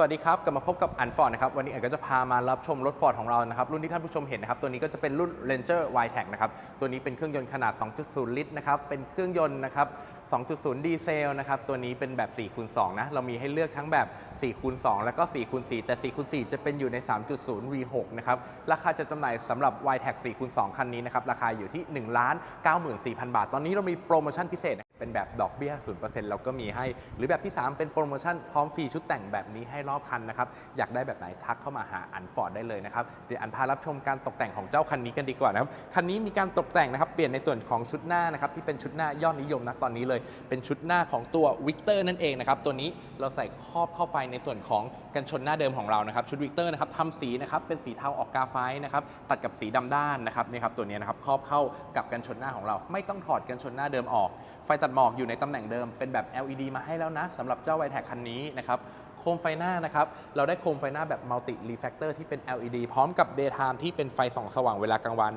สวัสดีครับ กลับมาพบกับอันฟอร์ดนะครับ วันนี้อันก็จะพามารับชมรถฟอร์ดของเรานะครับ รุ่นที่ท่านผู้ชมเห็นนะครับ ตัวนี้ก็จะเป็นรุ่น Ranger y t e c นะครับ ตัวนี้เป็นเครื่องยนต์ขนาด 2.0 ลิตรนะครับ เป็นเครื่องยนต์นะครับ 2.0 ดีเซลนะครับ ตัวนี้เป็นแบบ4คูณ2นะ เรามีให้เลือกทั้งแบบ4คูณ2แล้วก็4คูณ4แต่4คูณ4จะเป็นอยู่ใน 3.0 V6 นะครับ ราคาจะจำหน่ายสำหรับ y t e c 4คูณ2คันนี้นะครับ ราคาอยู่ที่ 1 94,000 บาท ตอนนี้เรามีโปรโมชั่นพิเศษ เป็นแบบดอกเบี้ย 0%เราก็มีให้ หรือแบบที่ 3 เป็นโปรโมชั่นพร้อมฟรีชุดแต่งแบบนี้ให้รอบคันนะครับ อยากได้แบบไหนทักเข้ามาหาอันฟอร์ดได้เลยนะครับ เดี๋ยวอันพารับชมการตกแต่งของเจ้าคันนี้กันดีกว่านะครับ คันนี้มีการตกแต่งนะครับ เปลี่ยนในส่วนของชุดหน้านะครับ ที่เป็นชุดหน้ายอดนิยมนะตอนนี้เลย เป็นชุดหน้าของตัววิกเตอร์นั่นเองนะครับ ตัวนี้เราใส่ครอบเข้าไปในส่วนของกันชนหน้าเดิมของเรานะครับ ชุดวิกเตอร์นะครับทำสีนะครับ เป็นสีเทาออกกาไฟนะครับ ตัดกับสีดำด้านนะครับนี่ครับตัวนี้นะครับครอบเข้ากับกันชนหน้าของเรา ไม่ต้องถอดกันชนหน้าเดิมออกไฟตัดหมอกอยู่ในตำแหน่งเดิมเป็นแบบ LED มาให้แล้วนะสำหรับเจ้าไวแท็คันนี้นะครับโคมไฟหน้านะครับเราได้โคมไฟหน้าแบบมัลติรีแฟกเตอร์ที่เป็น LED พร้อมกับ Daytime ที่เป็นไฟส่องสว่างเวลากลางวัน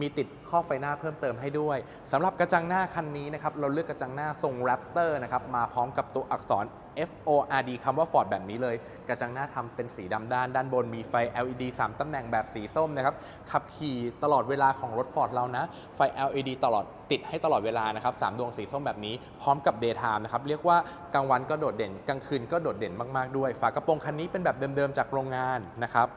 มีติดข้อไฟหน้าเพิ่มเติมให้ด้วยสำหรับกระจังหน้าคันนี้นะครับเราเลือกกระจังหน้าทรง Raptor นะครับมาพร้อมกับตัวอักษร F O R D คำว่า Ford แบบนี้เลย กระจังหน้าทำเป็นสีดำด้าน ด้านบนมีไฟ LED 3 ตำแหน่งแบบสีส้มนะครับ ขับขี่ตลอดเวลาของรถ Ford เรานะ ไฟ LED ตลอดติดให้ตลอดเวลานะครับสามดวงสีส้มแบบนี้ พร้อมกับ Daytime นะครับ เรียกว่ากลางวันก็โดดเด่น กลางคืนก็โดดเด่นมาก ๆ ด้วย ฝากระโปรงคันนี้เป็นแบบเดิม ๆ จากโรงงานนะครับ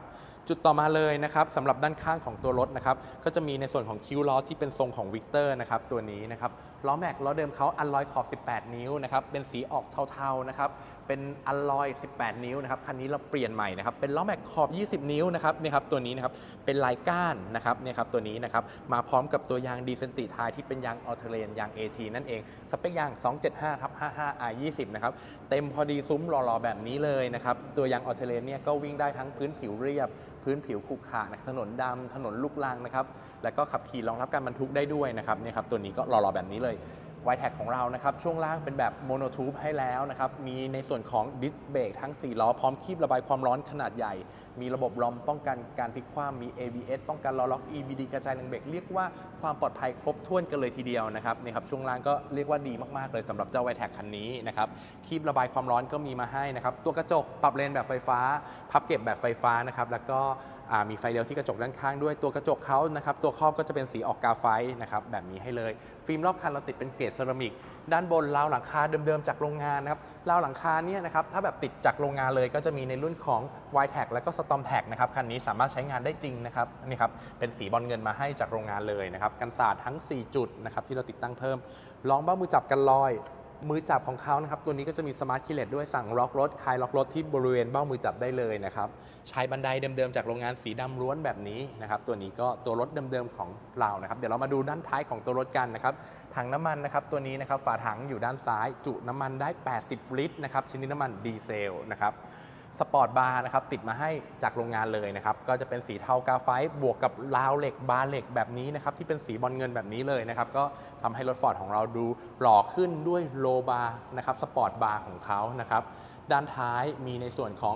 จุดต่อมาเลยนะครับสำหรับด้านข้างของตัวรถนะครับก็จะมีในส่วนของคิ้วล้อที่เป็นทรงของวิกเตอร์นะครับตัวนี้นะครับล้อแม็กล้อเดิมเขาอัลลอยขอบ 18 นิ้วนะครับเป็นสีออกเทาๆนะครับเป็นอัลลอย 18 นิ้วนะครับคันนี้เราเปลี่ยนใหม่นะครับเป็นล้อแม็กขอบ 20 นิ้วนะครับนี่ครับตัวนี้นะครับเป็นลายก้านนะครับเนี่ยครับตัวนี้นะครับมาพร้อมกับตัวยางดีเซนติทายที่เป็นยางออเทเรนยาง AT นั่นเองสเปคยาง 275ทับ55 R 20 นะครับเต็มพอดีซุ้มหล่อๆแบบนี้เลยนะครับตัวยางออเทเรนเนี่ยก็วิ่งได้ทั้งพื้นผิวเรียบพื้นผิวขรุขระนะถนนดำถนนลูกลังนะครับแล้วก็ขับขี่รองรับการบรรทุกได้ด้วยนะครับเนี่ยครับตัวนี้ก็หล่อๆแบบนี้เลย ไวแท็กของเรานะครับช่วงล่างเป็นแบบโมโนทูบให้แล้วนะครับมีในส่วนของดิสเบรกทั้ง 4 ล้อ พร้อมคีบระบายความร้อนขนาดใหญ่ มีระบบลอมป้องกันการพลิกคว่ำมี ABS ป้องกันล้อล็อก EBD กระจายแรงเบรกเรียกว่าความปลอดภัยครบถ้วนกันเลยทีเดียวนะครับนี่ครับช่วงล่างก็เรียกว่าดีมากๆเลยสำหรับเจ้าไวแท็กคันนี้นะครับคีบระบายความร้อนก็มีมาให้นะครับตัวกระจกปรับเลนแบบไฟฟ้า พับเก็บแบบไฟฟ้านะครับแล้วก็มีไฟเลี้ยวที่กระจกด้านข้างด้วยตัวกระจกเขานะครับตัวครอบก็จะเป็นสีออกกาไฟนะครับแบบนี้ให้เลย ฟิล์มรอบคันเราติดเป็นเกรดเซรามิกด้านบนราวหลังคาเดิมๆจากโรงงานนะครับราวหลังคาเนี่ยนะครับถ้าแบบติดจากโรงงานเลยก็จะมีในรุ่นของ y t a c แล้วก็ Storm t a c นะครับคันนี้สามารถใช้งานได้จริงนะครับนี่ครับเป็นสีบอลเงินมาให้จากโรงงานเลยนะครับกันสาดทั้ง 4 จุดนะครับที่เราติดตั้งเพิ่มลองเบ้ามือจับกันลอย มือจับของเขานะครับตัวนี้ก็จะมีสมาร์ทคีเลตด้วยสั่งล็อกรถคลายล็อกรถที่บริเวณเบ้ามือจับได้เลยนะครับใช้บันไดเดิมๆจากโรงงานสีดำล้วนแบบนี้นะครับตัวนี้ก็ตัวรถเดิมๆของเรานะครับเดี๋ยวเรามาดูด้านท้ายของตัวรถกันนะครับถังน้ำมันนะครับตัวนี้นะครับฝาถังอยู่ด้านซ้าย จุน้ำมันได้ 80 ลิตรนะครับชนิดน้ำมันดีเซลนะครับ สปอร์ตบาร์นะครับติดมาให้จากโรงงานเลยนะครับก็จะเป็นสีเทากาไฟบวกกับราวเหล็กบาร์เหล็กแบบนี้นะครับที่เป็นสีบอลเงินแบบนี้เลยนะครับก็ทำให้รถฟอร์ดของเราดูหล่อขึ้นด้วยโลบาร์นะครับสปอร์ตบาร์ของเขานะครับด้านท้ายมีในส่วนของ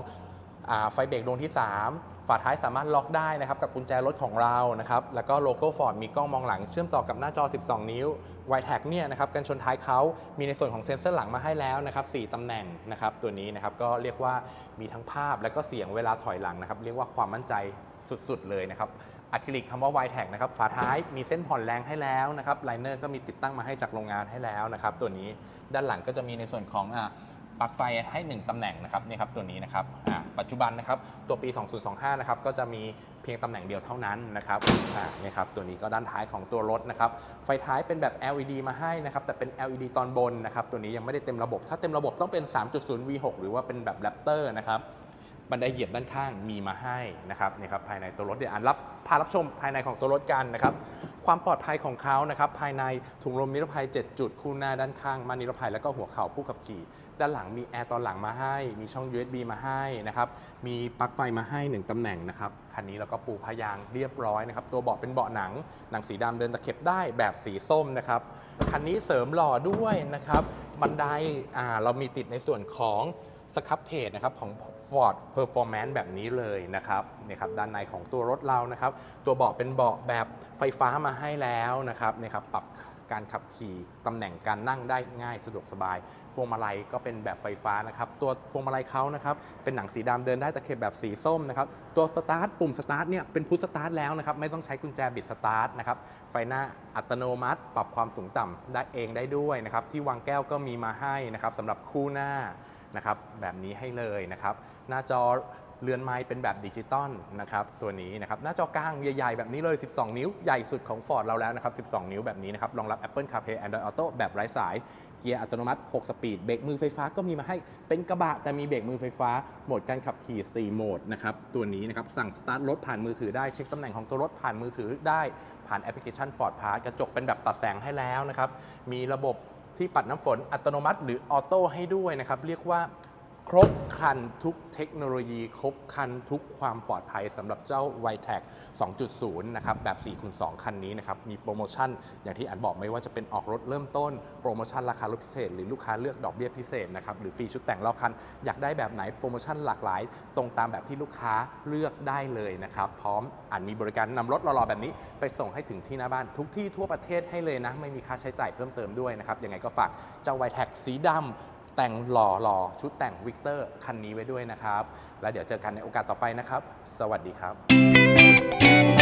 อไฟเบรกดวงที่ 3 ฝาท้ายสามารถล็อกได้นะครับกับกุญแจรถของเรานะครับแล้วก็โลโก้ฟอร์ดมีกล้องมองหลังเชื่อมต่อกับหน้าจอ 12 นิ้วไวแท็กเนี่ยนะครับกันชนท้ายเขามีในส่วนของเซ็นเซอร์หลังมาให้แล้วนะครับ4ตำแหน่งนะครับตัวนี้นะครับก็เรียกว่ามีทั้งภาพและก็เสียงเวลาถอยหลังนะครับเรียกว่าความมั่นใจสุดๆ เลยนะครับอะคริลิกคำว่า y t a g นะครับฝาท้ายมีเส้นผ่อนแรงให้แล้วนะครับไลเนอร์ก็มีติดตั้งมาให้จากโรงงานให้แล้วนะครับตัวนี้ด้านหลังก็จะมีในส่วนของอะปลั๊กไฟให้ 1ตำแหน่งนะครับนี่ครับตัวนี้นะครับอ่า ปัจจุบันนะครับตัวปี 2025 นะครับก็จะมีเพียงตำแหน่งเดียวเท่านั้นนะครับอ่านี่ครับตัวนี้ก็ด้านท้ายของตัวรถนะครับไฟท้ายเป็นแบบ LED มาให้นะครับแต่เป็น LED ตอนบนนะครับตัวนี้ยังไม่ได้เต็มระบบ ถ้าเต็มระบบต้องเป็น 3.0 V6 หรือว่าเป็นแบบ Raptor นะครับบันไดเหยียบด้านข้างมีมาให้นะครับนี่ครับภายในตัวรถเดี๋ยวอ่านรับพารับชมภายในของตัวรถกันนะครับ ความปลอดภัยของเขานะครับภายในถุงลมนิรภัย 7 จุด คู่หน้าด้านข้างม่านนิรภัยแล้วก็หัวเข่าผู้ขับขี่ ด้านหลังมีแอร์ตอนหลังมาให้ มีช่อง USB มาให้นะครับมีปลั๊กไฟมาให้ 1ตำแหน่งนะครับคันนี้เราก็ปูพยางเรียบร้อยนะครับตัวเบาะเป็นเบาะหนัง หนังสีดำเดินตะเข็บได้แบบสีส้มนะครับคันนี้เสริมหล่อด้วยนะครับบันไดอ่าเรามีติดในส่วนของ สครับเพจนะครับของ Ford Performance แบบนี้เลยนะครับนี่ครับด้านในของตัวรถเรานะครับ ตัวเบาะเป็นเบาะแบบไฟฟ้ามาให้แล้วนะครับนี่ครับปรับการขับขี่ตำแหน่งการนั่งได้ง่ายสะดวกสบาย พวงมาลัยก็เป็นแบบไฟฟ้านะครับ ตัวพวงมาลัยเขานะครับ เป็นหนังสีดำเดินได้ตะเข็บแบบสีส้มนะครับ ตัวสตาร์ทปุ่มสตาร์ทเนี่ยเป็นพุทสตาร์ทแล้วนะครับ ไม่ต้องใช้กุญแจบิดสตาร์ทนะครับ ไฟหน้าอัตโนมัติ ปรับความสูงต่ำได้เองได้ด้วยนะครับ ที่วางแก้วก็มีมาให้นะครับสำหรับคู่หน้า นะครับแบบนี้ให้เลยนะครับหน้าจอเรือนไม้เป็นแบบดิจิตอลนะครับตัวนี้นะครับหน้าจอกลางใหญ่ๆ แบบนี้เลย 12 นิ้วใหญ่สุดของ Ford เราแล้วนะครับ 12 นิ้วแบบนี้นะครับรองรับ Apple CarPlay Android Auto แบบไร้สาย เกียร์อัตโนมัติ 6 สปีด เบรกมือไฟฟ้าก็มีมาให้เป็นกระบะ แต่มีเบรกมือไฟฟ้า โหมดการขับขี่ 4 โหมดนะครับตัวนี้นะครับสั่งสตาร์ทรถผ่านมือถือได้เช็คตำแหน่งของตัวรถผ่านมือถือได้ผ่านแอปพลิเคชัน Ford Pass กระจกเป็นแบบตัดแสงให้แล้วนะครับมีระบบ ที่ปัดน้ำฝนอัตโนมัติหรือออโต้ให้ด้วยนะครับ เรียกว่า ครบคันทุกเทคโนโลยี ครบคันทุกความปลอดภัยสำหรับเจ้า y t e c 2.0 นะครับ แบบ4คูณ2คันนี้นะครับ มีโปรโมชั่นอย่างที่อันบอกไม่ว่าจะเป็นออกรถเริ่มต้น โปรโมชั่นราคาลดพิเศษ หรือลูกค้าเลือกดอกเบี้ยพิเศษนะครับ หรือฟรีชุดแต่งรอบคัน อยากได้แบบไหนโปรโมชั่นหลากหลาย ตรงตามแบบที่ลูกค้าเลือกได้เลยนะครับ พร้อมอันมีบริการนำรถรอๆแบบนี้ ไปส่งให้ถึงที่หน้าบ้านทุกที่ทั่วประเทศให้เลยนะไม่มีค่าใช้จ่ายเพิ่มเติมด้วยนะครับยังไงก็ฝากเจ้า y t e c สีดำ แต่งหล่อหล่อชุดแต่งวิกเตอร์คันนี้ไว้ด้วยนะครับ แล้วเดี๋ยวเจอกันในโอกาสต่อไปนะครับ สวัสดีครับ